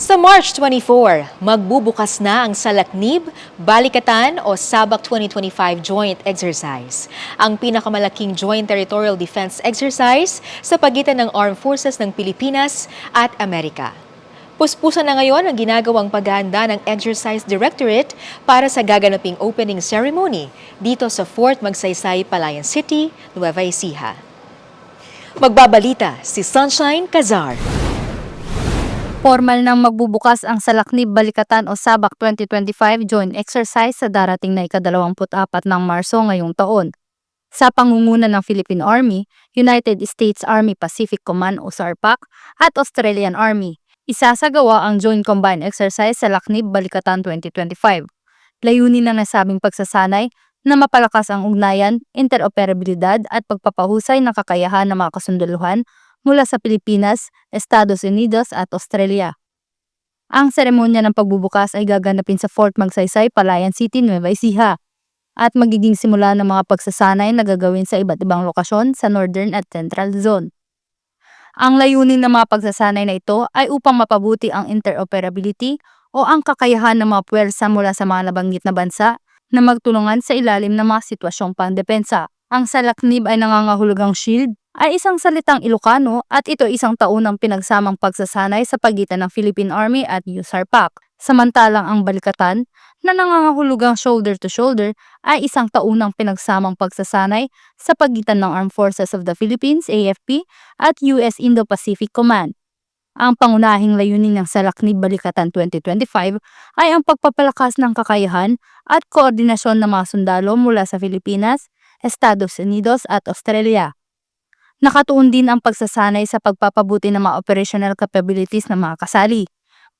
Sa March 24, magbubukas na ang Salaknib, Balikatan o Sabak 2025 Joint Exercise. Ang pinakamalaking Joint Territorial Defense Exercise sa pagitan ng Armed Forces ng Pilipinas at Amerika. Puspusan na ngayon ang ginagawang paghahanda ng Exercise Directorate para sa gaganaping opening ceremony dito sa Fort Magsaysay, Palayan City, Nueva Ecija. Magbabalita si Sunshine Cazar. Formal nang magbubukas ang Salaknib Balikatan o Sabak 2025 joint exercise sa darating na ika-24 ng Marso ngayong taon. Sa pangunguna ng Philippine Army, United States Army Pacific Command o SARPAC at Australian Army, isasagawa ang Joint Combined Exercise sa Laknib Balikatan 2025. Layunin ng nasabing pagsasanay na mapalakas ang ugnayan, interoperabilidad at pagpapahusay ng kakayahan ng mga kasunduluhan mula sa Pilipinas, Estados Unidos at Australia. Ang seremonya ng pagbubukas ay gaganapin sa Fort Magsaysay, Palayan City, Nueva Ecija at magiging simula ng mga pagsasanay na gagawin sa iba't ibang lokasyon sa Northern at Central Zone. Ang layunin ng mga pagsasanay na ito ay upang mapabuti ang interoperability o ang kakayahan ng mga puwersa mula sa mga nabanggit na bansa na magtulungan sa ilalim ng mga sitwasyong pandepensa. Ang salaknib ay nangangahulugang shield ay isang salitang Ilocano at ito isang taunang pinagsamang pagsasanay sa pagitan ng Philippine Army at USARPAC. Samantalang ang balikatan na nangangahulugang shoulder to shoulder ay isang taunang pinagsamang pagsasanay sa pagitan ng Armed Forces of the Philippines AFP at US Indo-Pacific Command. Ang pangunahing layunin ng Salaknib Balikatan 2025 ay ang pagpapalakas ng kakayahan at koordinasyon ng mga sundalo mula sa Pilipinas, Estados Unidos at Australia. Nakatuon din ang pagsasanay sa pagpapabuti ng mga operational capabilities ng mga kasali,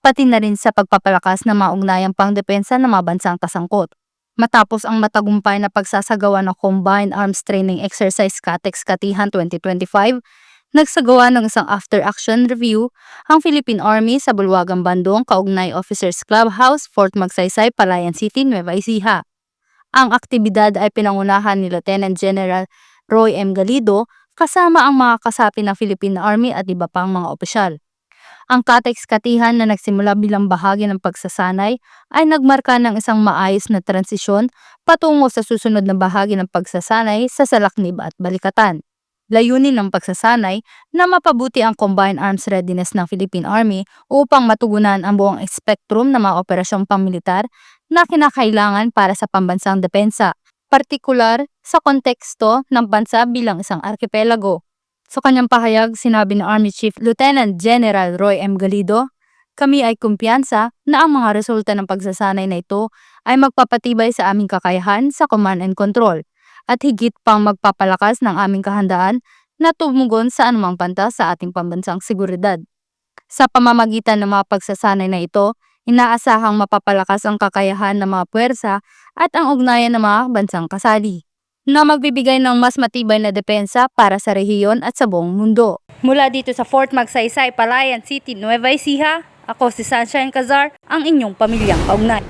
pati na rin sa pagpapalakas ng mga ugnayang pangdepensa ng mga bansang kasangkot. Matapos ang matagumpay na pagsasagawa ng Combined Arms Training Exercise CATEX Katihan 2025, nagsagawa ng isang after-action review ang Philippine Army sa Bulwagang Bandong Kaugnay Officers Clubhouse, Fort Magsaysay, Palayan City, Nueva Ecija. Ang aktibidad ay pinangunahan ni Lieutenant General Roy M. Galido kasama ang mga kasapi ng Philippine Army at iba pang mga opisyal. Ang Katex Katihan na nagsimula bilang bahagi ng pagsasanay ay nagmarka ng isang maayos na transisyon patungo sa susunod na bahagi ng pagsasanay sa Salaknib at Balikatan. Layunin ng pagsasanay na mapabuti ang combined arms readiness ng Philippine Army upang matugunan ang buong spektrum ng mga operasyong pamilitar na kinakailangan para sa pambansang depensa, partikular sa konteksto ng bansa bilang isang arkipelago. Sa kanyang pahayag, sinabi ni Army Chief Lieutenant General Roy M. Galido, kami ay kumpiyansa na ang mga resulta ng pagsasanay na ito ay magpapatibay sa aming kakayahan sa command and control at higit pang magpapalakas ng aming kahandaan na tumugon sa anumang panta sa ating pambansang seguridad. Sa pamamagitan ng mga pagsasanay na ito, inaasahang mapapalakas ang kakayahan ng mga puwersa at ang ugnayan ng mga bansang kasali na magbibigay ng mas matibay na depensa para sa rehiyon at sa buong mundo. Mula dito sa Fort Magsaysay, Palayan City, Nueva Ecija, ako si Sunshine Cazar, ang inyong pamilyang kaugnay.